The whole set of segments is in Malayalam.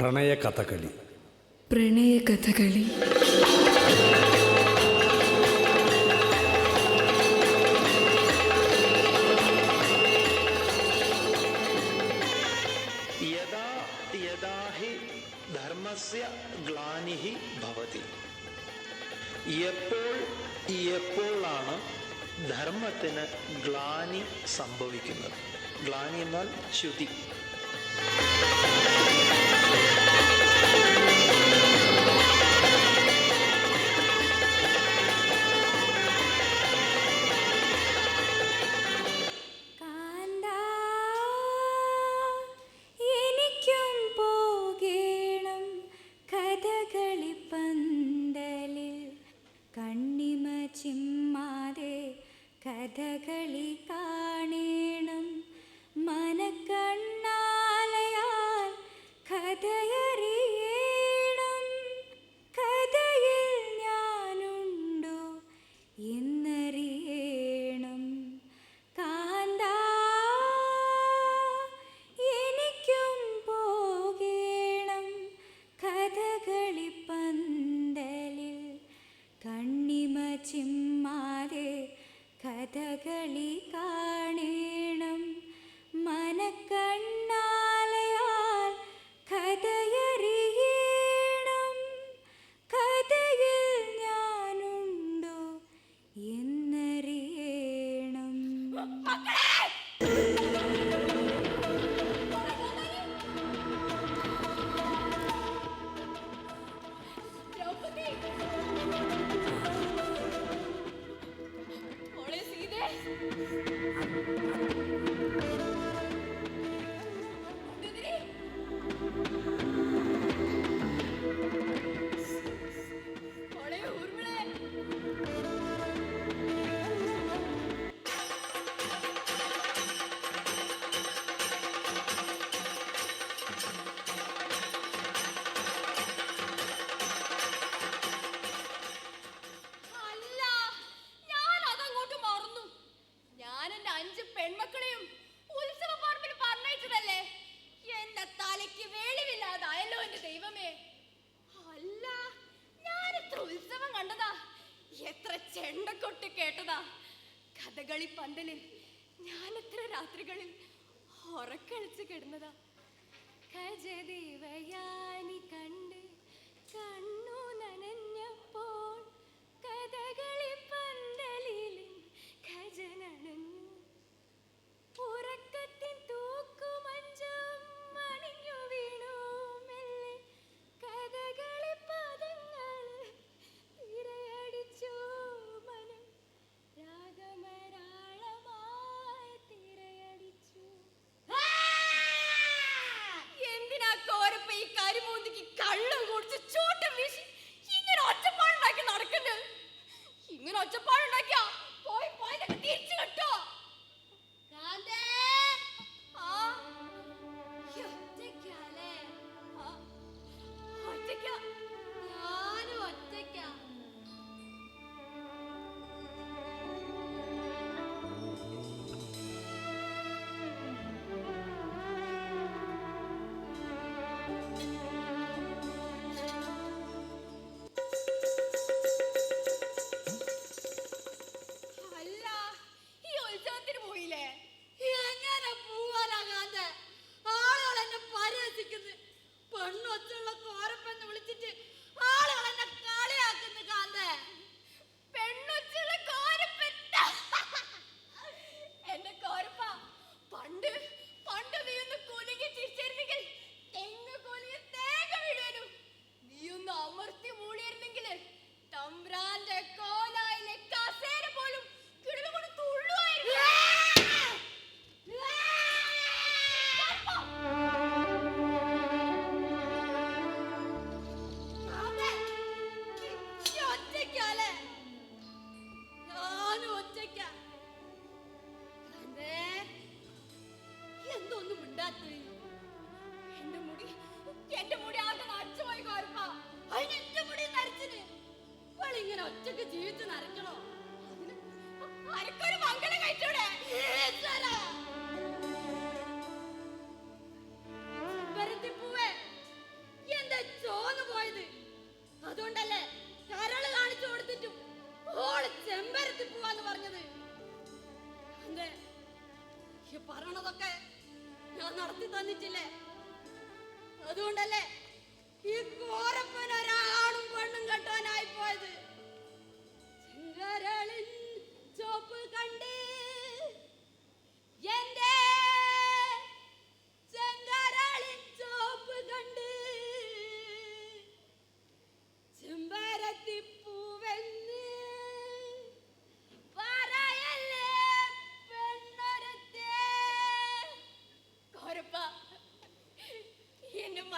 പ്രണയ കഥകളി. പ്രണയ കഥകളി. ധർമ്മസ്യ ഗ്ലാനിഹി ഭവതി. എപ്പോൾ എപ്പോഴാണ് ധർമ്മത്തിന് ഗ്ലാനി സംഭവിക്കുന്നത്? ഗ്ലാനി എന്നാൽ ച്യുതി. പെൺമക്കളെയും ഉത്സവ പറമ്പിൽ പറഞ്ഞയച്ചതല്ലേ? എന്റെ തലയ്ക്ക് വെളിവില്ലാതായല്ലോ എന്റെ ദൈവമേ. അല്ല ഞാൻ എത്ര ഉത്സവം കണ്ടതാ. എത്ര ചെണ്ടക്കൊട്ട് കേട്ടതാ. കഥകളി പന്തലിൽ ഞാൻ എത്ര രാത്രികളിൽ ഉറക്കളിച്ച് കിടന്നതാ. കജദേവയാനി കണ്ട് കണ്ണു നനഞ്ഞപ്പോൾ കഥകളി 你了这帮人干啥？അതുകൊണ്ടല്ലേ ഈ കോരപ്പൻ ഒരാളും പെണ്ണും കെട്ടവനായി പോയത്? ചോപ്പ് കണ്ടേ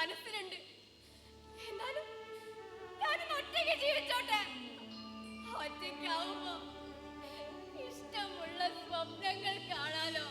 മനസ്സിലുണ്ട് എന്നാലും ഞാനൊന്ന് ഒറ്റയ്ക്ക് ജീവിച്ചോട്ടെ. ഒറ്റയ്ക്കാവുമ്പോ ഇഷ്ടമുള്ള സ്വപ്നങ്ങൾ കാണാലോ.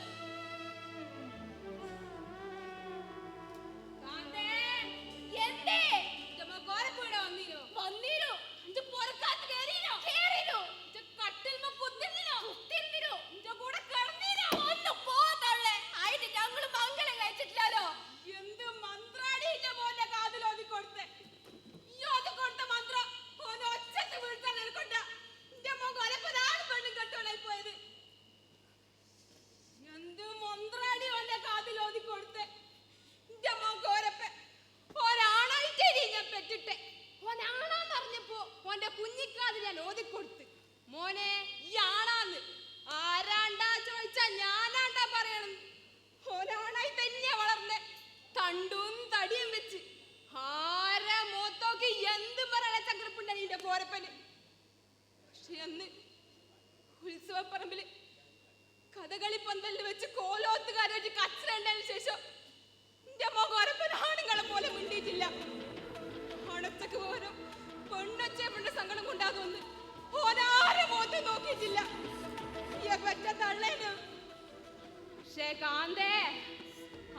ഉള്ളേനു പക്ഷേ കാന്തേ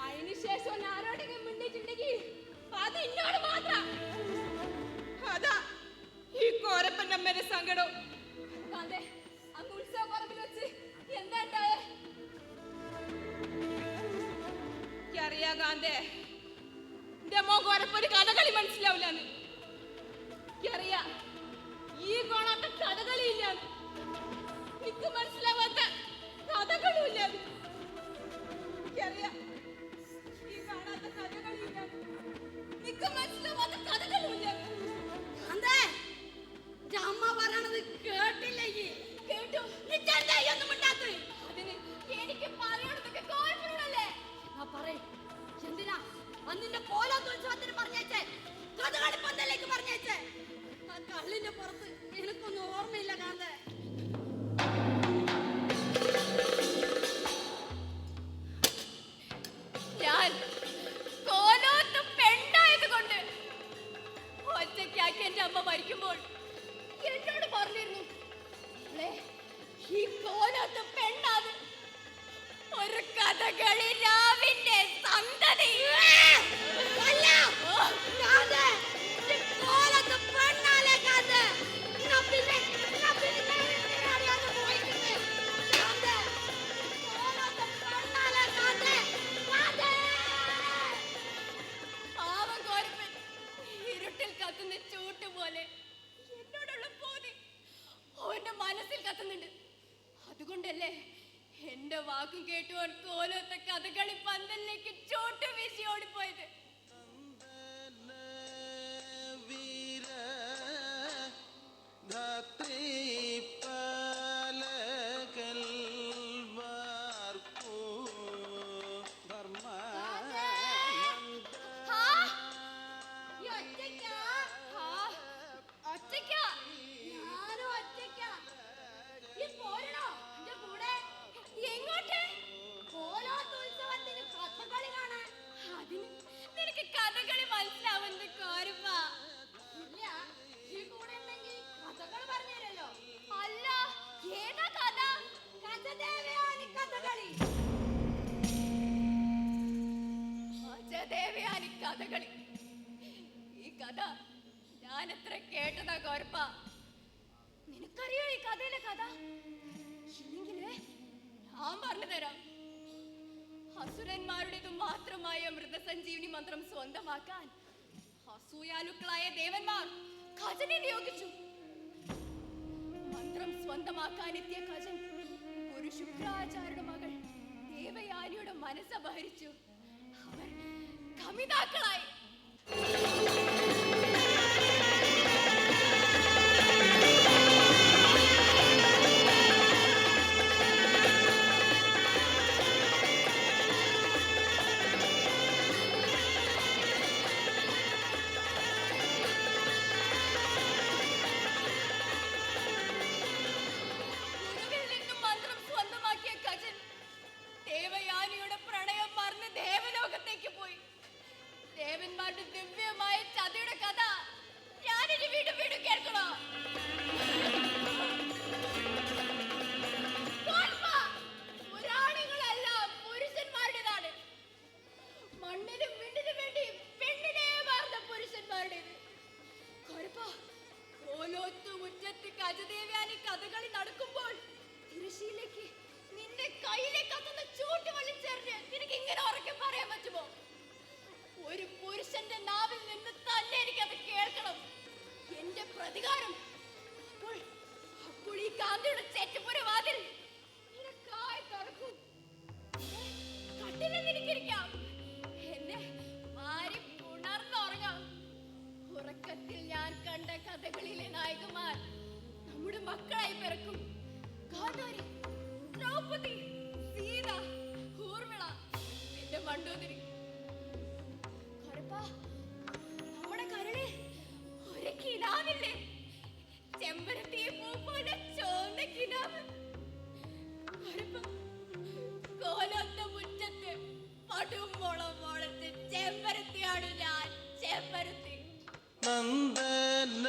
അതിനുശേഷം ഞാൻ ആരോടെങ്കിലും മുന്നിട്ടുണ്ടെങ്കിൽ അത് എന്നോട് മാത്രം. അതാ ഈ കോരപ്പന്റെ അമ്മേന്റെ സങ്കടം. കാന്തേ അങ്ങ് ഉത്സവ പറമ്പിൽ വെച്ച് എന്താ ഉണ്ടായേ? എനിക്കറിയാ കാന്തേ. എന്റെ മോൻ കോരപ്പൊരു കഥകളി മനസ്സിലാവില്ല എനിക്കറിയാ ഈ കോണൊക്കെ കഥകളിയില്ലാന്ന്. ജീവസഞ്ജീവനി മന്ത്രം സ്വന്തമാക്കാൻ അസൂയാലുക്കളായ ദേവന്മാർ ഖജനെ നിയോഗിച്ചു. മന്ത്രം സ്വന്തമാക്കാൻ എത്തിയ ഖജൻ ഒരു ശുക്രാചാരുടെ മകൾ ദേവയാനിയുടെ മനസ്സപഹരിച്ചു. അവർ കമിതാക്കളായി. മണ്ണിനും വിണ്ണിനും വേണ്ടി പെണ്ണിനെ മാറുന്ന പുരുഷന്മാരുടേത്. ഓലോത്തു മുറ്റത്ത് കജദേവ്യാനി കഥകളി നടക്കുമ്പോൾ തിരുശീലേക്ക് നിന്റെ കയ്യിലെ കത്തുന്ന ചൂട്ട് വലിച്ചെറിഞ്ഞ് നിനക്ക് ഇങ്ങനെ ഉറക്കെ പറയാൻ പറ്റുമോ? ഒരു പുരുഷന്റെ നാവിൽ നിന്ന് തന്നെ എനിക്കത് കേൾക്കണം. എന്റെ പ്രതികാരം. അപ്പോൾ അപ്പോൾ ഈ ഗാന്ധിയുടെ ചെറ്റപ്പുര പടുമുളം മുളത്ത് ചെമ്പരത്തിയാണ് ഞാൻ ചെമ്പരത്തി. നന്ദന.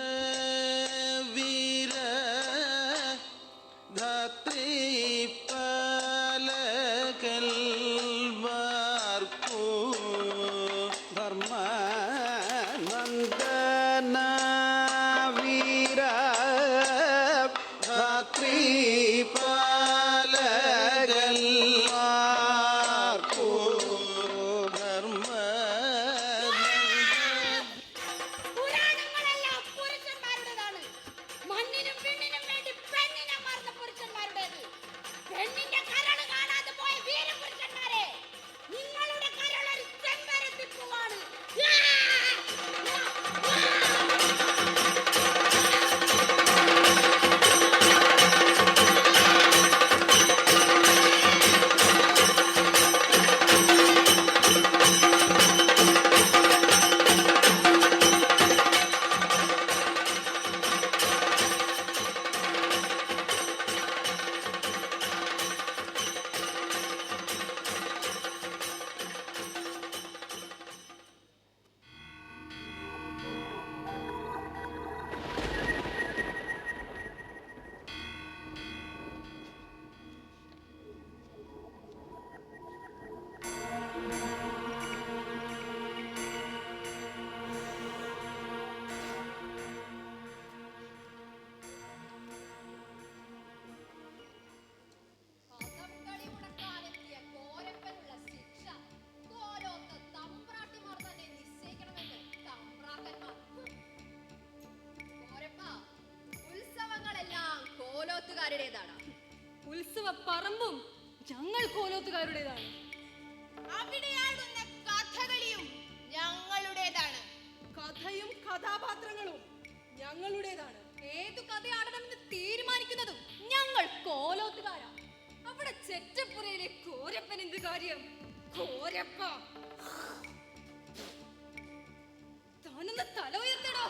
കോലോത്തുകാരുടേതാണ് ഉത്സവ പറമ്പും ഞങ്ങൾ കോലോത്തുകാരുടേതാണ് അവിടെയാടുന്ന കഥകളിയും ഞങ്ങളുടേതാണ്. കഥയും കഥാപാത്രങ്ങളും ഞങ്ങളുടേതാണ്. ഏതു കഥയാണെന്ന് തീരുമാനിക്കുന്നതും ഞങ്ങൾ കോലോത്തുകാരാ അവിടെ ചെറ്റപ്പുരയിലെ കോരപ്പൻ എന്ത് കാര്യം? കോരപ്പ. തല ഉയർത്തടോ